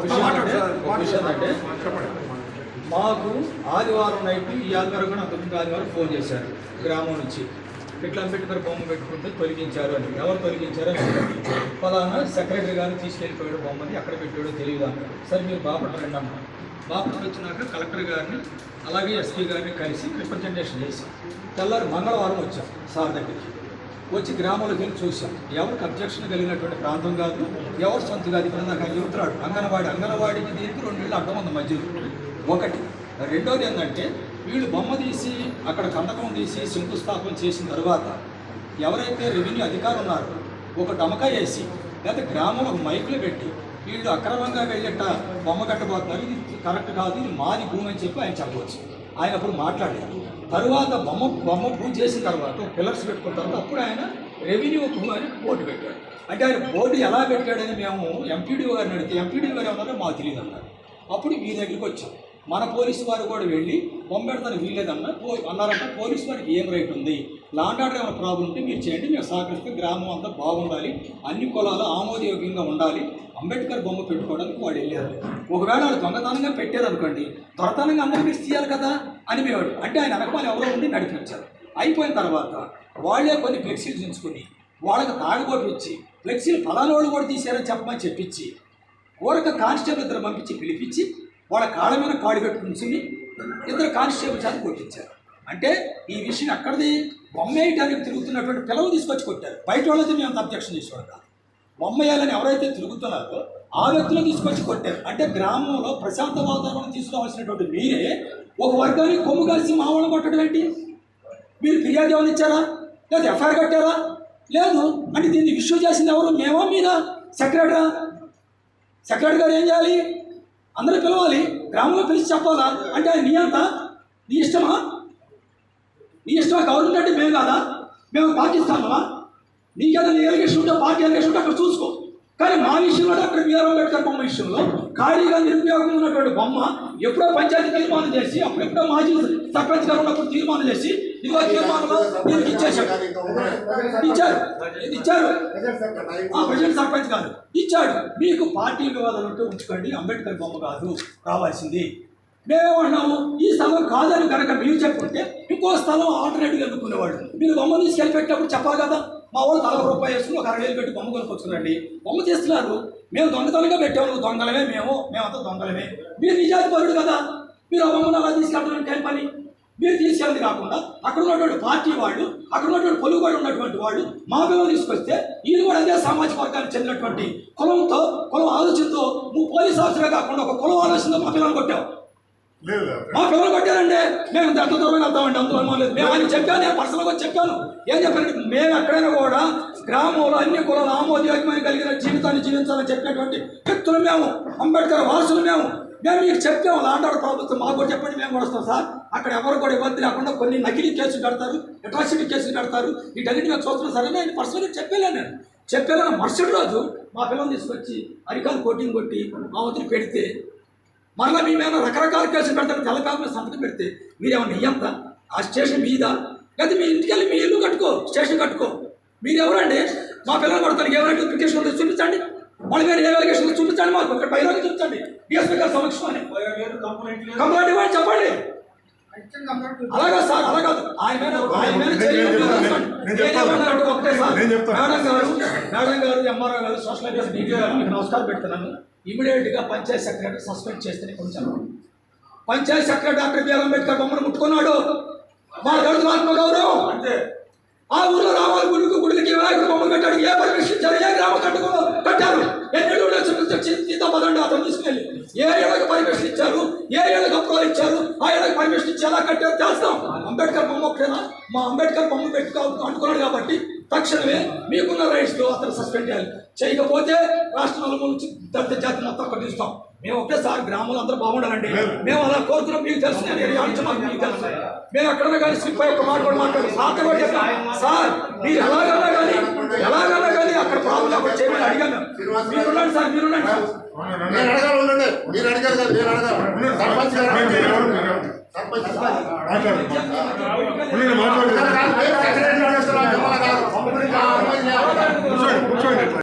అంటే మాకు ఆదివారం నైట్ ఈ ఆదివారం కూడా అంతకుముందు ఆదివారం ఫోన్ చేశారు గ్రామం నుంచి. ఇట్లా అంబేద్కర్ బొమ్మ పెట్టుకుంటే తొలగించారు అని. ఎవరు తొలగించారు అని. ఫలానా సెక్రటరీ గారు తీసుకెళ్ళిపోయాడు బొమ్మని అక్కడ పెట్టాడో తెలియదు అన్నారు సరే మీరు బాపట్ల రండి అన్నారు బాపట్ల వచ్చినాక కలెక్టర్ గారిని అలాగే ఎస్పీ గారిని కలిసి రిప్రజెంటేషన్ చేసి తెల్లారి మంగళవారం వచ్చాం సార్ దగ్గరికి. వచ్చి గ్రామంలోకి వెళ్ళి చూసాం ఎవరికి అబ్జెక్షన్ కలిగినటువంటి ప్రాంతం కాదు. ఎవరు సొంత కాదు. ఇప్పుడు నాకు ఆయన చెబుతున్నాడు అంగన్వాడి అంగన్వాడికి దీనికి రెండు ఇళ్ళు అడ్డం ఉంది మధ్యలో. ఒకటి రెండోది ఏంటంటే వీళ్ళు బొమ్మ తీసి అక్కడ కందకం తీసి శంకుస్థాపన చేసిన తర్వాత ఎవరైతే రెవెన్యూ అధికారులు ఉన్నారో ఒక డమకా వేసి లేకపోతే గ్రామంలో ఒక మైకులు పెట్టి వీళ్ళు అక్రమంగా వెళ్ళేట బొమ్మ కట్టబోతున్నారు. ఇది కరెక్ట్ కాదు ఇది మాది భూమి అని చెప్పి ఆయన చెప్పవచ్చు. ఆయన అప్పుడు మాట్లాడారు. తరువాత బొమ్మ బొమ్మ పూజ చేసిన తర్వాత పిల్లర్స్ పెట్టుకున్న తర్వాత అప్పుడు ఆయన రెవెన్యూ భూమి అని బోర్డు పెట్టాడు. అంటే ఆయన బోర్డు ఎలా పెట్టాడని మేము ఎంపీడీ గారిని అడిగితే ఎంపీడీ గారు ఏమన్నారో మాకు తెలియదు అన్నారు అప్పుడు మీ దగ్గరికి వచ్చాం. మన పోలీసు వారు కూడా వెళ్ళి పంపెడతాను వీలేదన్న వీల్లేదన్నా పో అన్నారంటే. పోలీసు వారికి ఏం రైట్ ఉంది? లాండ్ ఆర్డర్ ఏమైనా ప్రాబ్లం ఉంటే మీరు చేయండి. మేము సహకరిస్తే. గ్రామం అంతా బాగుండాలి. అన్ని కులాలు ఆమోదయోగ్యంగా ఉండాలి. అంబేద్కర్ బొమ్మ పెట్టుకోవడానికి వాడు వెళ్ళారు. ఒకవేళ వాళ్ళు దొంగతనంగా పెట్టారనుకోండి దొరతనంగా అందరికీ తీయాలి కదా అని మేము అంటే ఆయన వెనకమాల ఎవరో ఉండి నడిపించారు అయిపోయిన తర్వాత వాళ్ళే కొన్ని ఫ్లెక్సీలు ఉంచుకుని వాళ్ళకి తాగుబోటు ఇచ్చి ఫ్లెక్సీలు ఫలాలు వాళ్ళు కూడా తీశారని చెప్పమని చెప్పించి ఊరక కానిస్టేబుల్ ఇద్దరు పంపించి పిలిపించి వాళ్ళ కాళ్ళ మీద కాళ్ళు పెట్టుకుని ఇద్దరు కానిస్టేబుల్స్ అని కొట్టించారు. అంటే ఈ విషయం ఎక్కడిది? బొమ్మేయటానికి తిరుగుతున్నటువంటి పిల్లలు తీసుకొచ్చి కొట్టారు. బయట వాళ్ళైతే మేము అబ్జెక్షన్ చేసేవాడు కాదు. బొమ్మ వేయాలని ఎవరైతే తిరుగుతున్నారో ఆ వ్యక్తులు తీసుకొచ్చి కొట్టారు. అంటే గ్రామంలో ప్రశాంత వాతావరణం తీసుకోవాల్సినటువంటి మీరే ఒక వర్గానికి కొమ్ము కలిసి మా వాళ్ళని కొట్టడం ఏంటి? మీరు ఫిర్యాదు ఏమైనా ఇచ్చారా? లేదా ఎఫ్ఐఆర్ కట్టారా? లేదు. అంటే దీన్ని ఇష్యూ చేసింది ఎవరు? మేమా మీద? సెక్రటరా? సెక్రటరీ గారు ఏం చేయాలి? అందరూ పిలవాలి. గ్రామంలో పిలిచి చెప్పాలా? అంటే అది నీ అంత? నీ ఇష్టమా? నీ ఇష్టమా? గవర్నమెంట్ అంటే మేము కాదా? మేము? పాకిస్తామా నీకేదో నీ ఎలిగేషన్ ఉంటే పార్టీ ఎలిగేషన్ ఉంటే అక్కడ చూసుకో. కానీ మా విషయంలో అక్కడ బీఆర్ అంబేద్కర్ బొమ్మ విషయంలో. ఖాళీగా నిరుపయోగం ఉన్నటువంటి బొమ్మ ఎప్పుడో పంచాయతీ తీర్మానం చేసి అప్పుడెప్పుడో మాజీ సర్పంచ్ గారు ఉన్నప్పుడు తీర్మానం చేసి ఇదిగో తీర్మానంలో దీనికి ఇచ్చేశాడు ఇచ్చారు. ఇచ్చారు. ఆ ప్రెసిడెంట్ సర్పంచ్ కాదు ఇచ్చాడు. మీకు పార్టీ వివాదాలు ఉంటే ఉంచుకోండి. అంబేద్కర్ బొమ్మ కాదు. రావాల్సింది. మేమేమంటున్నాము ఈ స్థలం కాదని కనుక మీరు చెప్పుకుంటే ఇంకో స్థలం ఆల్టర్నేటివ్ అనుకునేవాడు మీరు బొమ్మ తీసుకెళ్ళి పెట్టినప్పుడు చెప్పాలి కదా. మా వాళ్ళు నలభై రూపాయలు వేసుకుని ఒక అరవై వేలు పెట్టి బొమ్మ కొనుక్కొచ్చుకురండి బొమ్మ చేస్తున్నారు. మేము దొంగతనంగా పెట్టాము నువ్వు దొంగలమే మేము. మేమంతా దొంగలమే. మీరు నిజాతి పరుడు కదా. మీరు ఆ బొమ్మను అలా తీసుకెళ్ళడానికి ఏం పని. మీరు తీసుకెళ్ళి కాకుండా అక్కడ ఉన్నటువంటి పార్టీ వాళ్ళు అక్కడ ఉన్నటువంటి పొలుగుబడి ఉన్నటువంటి వాళ్ళు మా పిల్లలు తీసుకొస్తే వీళ్ళు కూడా అదే సామాజిక వర్గానికి చెందినటువంటి కులంతో కులం ఆలోచనతో నువ్వు పోలీస్ ఆఫీసరే కాకుండా ఒక కులం ఆలోచనతో మా పిల్లలు కొట్టావు. మా పిల్లలు కొట్టారండి? మేము ఇంత ఎంత దూరం వెళ్తామండి? అంత దూరం లేదు. మేము ఆయన చెప్పాను నేను పర్సనల్గా చెప్పాను. ఏం చెప్పానంటే మేము ఎక్కడైనా కూడా గ్రామంలో అన్ని కులాలు ఆమోదయోగ్యమైన కలిగిన జీవితాన్ని జీవించాలని చెప్పినటువంటి వ్యక్తులు మేము. అంబేద్కర్ వారసులు మేము. మేము మీకు చెప్పాము లాండాడు ప్రభుత్వం మాకు కూడా చెప్పండి మేము కూడా వస్తాం సార్. అక్కడ ఎవరు కూడా ఇబ్బంది లేకుండా కొన్ని నకిలీ కేసులు కడతారు అట్రాసిటీ కేసులు కడతారు వీటన్నిటి మేము చూస్తున్నాం సరే. నేను పర్సనల్గా చెప్పాను నేను. చెప్పేలా మరుసటి రోజు మా పిల్లల్ని తీసుకొచ్చి అరికాలు కోటింగ్ కొట్టి మా వదిలి పెడితే మరలా మీ మీద రకరకాల కేసులు పెడతారు తెల్లకాల మీద సంతకం పెడితే మీరేమన్నా ఇయ్యంత ఆ స్టేషన్ మీద? లేదా మీ ఇంటికి వెళ్ళి మీ ఇల్లు కట్టుకో స్టేషన్ కట్టుకో. మీరు ఎవరండి మా పిల్లలు కొడతారు ఎవరైతే పిటిషన్ ఉందో చూపించండి. వాళ్ళ మీద ఏ ఉందో చూపించండి మాకు. ఇక్కడ బయలుదేరి చూపించండి. డిఎస్పీ గారి సమక్షంలోనే కంప్లైంట్ ఇవ్వండి చెప్పండి. అలాగా సార్ అలా కాదు. ఆయన. మేడం గారు ఎంఆర్ఓ గారు సోషల్ మీడియా గారు నమస్కారం పెడుతున్నాను. ఇమీడియట్గా పంచాయత్ సెక్రటరీ సస్పెండ్ చేస్తే కొంచెం. Panchayat secretary doctor B R Ambedkar బొమ్మను ముట్టుకున్నాడు. మా గడుతు ఆత్మగౌరవం. అంతే ఆ ఊర్లో రావాలి గుడికి గుడికి వినాయకుడు బొమ్మలు పెట్టాడు ఏ పర్మిషన్ ఇచ్చారు? ఏ గ్రామ కట్టుకో కట్టారు? ఎన్ని సీతా పదండి అతను తీసుకెళ్ళి. ఏ ఏళ్ళకి పర్మిషన్ ఇచ్చారు? ఏ ఏళ్ళకి అప్రూవల్ ఇచ్చారు? ఆ ఏళ్ళకి పర్మిషన్ ఇచ్చి ఎలా కట్టారు చేస్తాం అంబేద్కర్ బొమ్మ ఒకటేనా మా అంబేద్కర్ బొమ్మ పెట్టుకో అంటుకున్నాడు కాబట్టి తక్షణమే మీకున్న రైట్స్తో అతను సస్పెండ్ చేయాలి. చేయకపోతే రాష్ట్రంలో నుంచి దళిత జాతి మొత్తం కట్టిస్తాం మేము ఒకటేసారి గ్రామంలో అందరూ బాగుండాలండి. మేము అలా కోరుకున్నాం మీకు తెలుసు. నేను మాకు మేము ఎక్కడన్నా కానీ స్లిప్ అయ్యి ఒక మాట కూడా మాట్లాడు సార్ కూడా సార్ మీరు ఎలాగన్నా కానీ ఎలాగన్నా కానీ అక్కడ ప్రాబ్లం అక్కడ చేయమని అడిగాను. మీరు ఉండండి సార్ మీరు ఉండండి. సార్. నేను అడగాలి ఉండండి. మీరు అడగాలి నేను అడగాలి సర్పంచ్ గారు మీరు ఎవరు? మీరు ఎవరు? సర్పంచ్ మాట్లాడు. మాట్లాడు.